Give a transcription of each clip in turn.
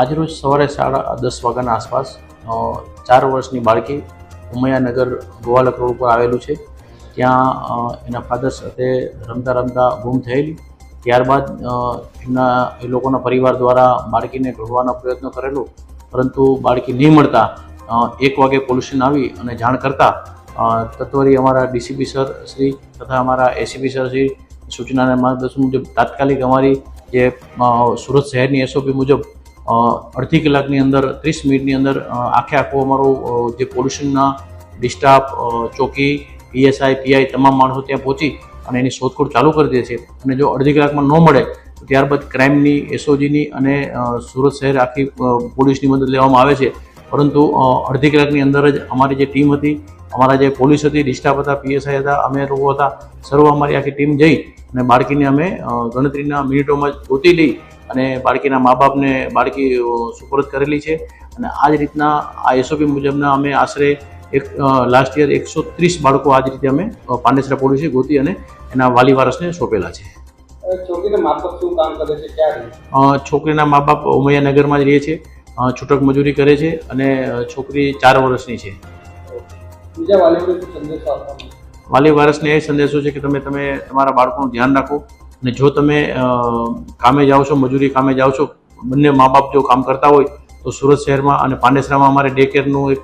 આજરોજ સવારે સાડા દસ વાગ્યાના આસપાસ ચાર વર્ષની બાળકી ઉમૈયાનગર ગોવાલક રોડ ઉપર આવેલું છે. ત્યાં એના ફાધર સાથે રમતા રમતા ગુમ થયેલી. ત્યારબાદ એમના, એ લોકોના પરિવાર દ્વારા બાળકીને ઢૂંઢવાનો પ્રયત્ન કરેલો. પરંતુ બાળકી નહીં મળતા એક વાગે પોલ્યુશન આવી અને જાણ કરતા તત્વરી અમારા ડીસીપી સર શ્રી તથા અમારા એસીપી સર શ્રી સૂચનાના માર્ગદર્શન મુજબ તાત્કાલિક અમારી જે સુરત શહેરની એસઓપી મુજબ અડધી કલાકની અંદર, ત્રીસ મિનિટની અંદર આખે આખું અમારું જે પોલ્યુશનના ડિસ્ટાફ ચોકી, પીએસઆઈ, પીઆઈ તમામ માણસો ત્યાં પહોંચી અને એની શોધખોળ ચાલુ કરી દે છે. અને જો અડધી કલાકમાં ન મળે, તો ત્યારબાદ ક્રાઇમની, એસઓજીની અને સુરત શહેર આખી પોલીસની મદદ લેવામાં આવે છે. પરંતુ અડધી કલાકની અંદર જ અમારી જે ટીમ હતી, અમારા જે પોલીસ હતી ડિસ્ટાફ હતા, પીએસઆઈ હતા, અમે લોકો હતા, સર્વ અમારી આખી ટીમ જઈ અને બાળકીને અમે ગણતરીના મિનિટોમાં જ ગોતી લઈ અને બાળકીના મા બાપને બાળકી સુપરત કરેલી છે. અને આ જ રીતના આ એસઓપી મુજબના અમે આશરે એક લાસ્ટ યર એકસો ત્રીસ બાળકો આ જ રીતે અમે પાંડેસરા પોલીસે ગોતી અને એના વાલી વારસને સોંપેલા છે. છોકરીને મા બાપ ઉમૈયાનગરમાં જ રહે છે છૂટક મજૂરી કરે છે અને છોકરી ચાર વર્ષની છે. વાલી વારસને એ સંદેશો છે કે તમે તમે તમારા બાળકોનું ધ્યાન રાખો. અને જો તમે કામે જાઓ છો, મજૂરી કામે જાઓ છો, બંને મા બાપ જો કામ કરતા હોય, તો સુરત શહેરમાં અને પાંડેસરામાં અમારે ડે કેરનું એક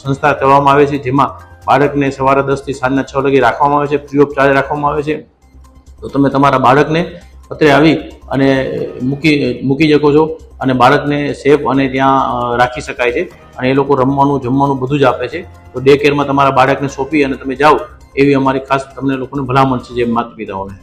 સંસ્થા કરવામાં આવે છે, જેમાં બાળકને સવારે દસથી સાંજના છ વાગે રાખવામાં આવે છે ફ્રી ઓફ ચાર્જ રાખવામાં આવે છે. તો તમે તમારા બાળકને અત્રે આવી અને મૂકી મૂકી શકો છો અને બાળકને સેફ અને ત્યાં રાખી શકાય છે. અને એ લોકો રમવાનું, જમવાનું બધું જ આપે છે. તો ડે કેરમાં તમારા બાળકને સોંપી અને તમે જાઓ, એવી અમારી ખાસ તમને લોકોને ભલામણ છે, જે માતા પિતાઓને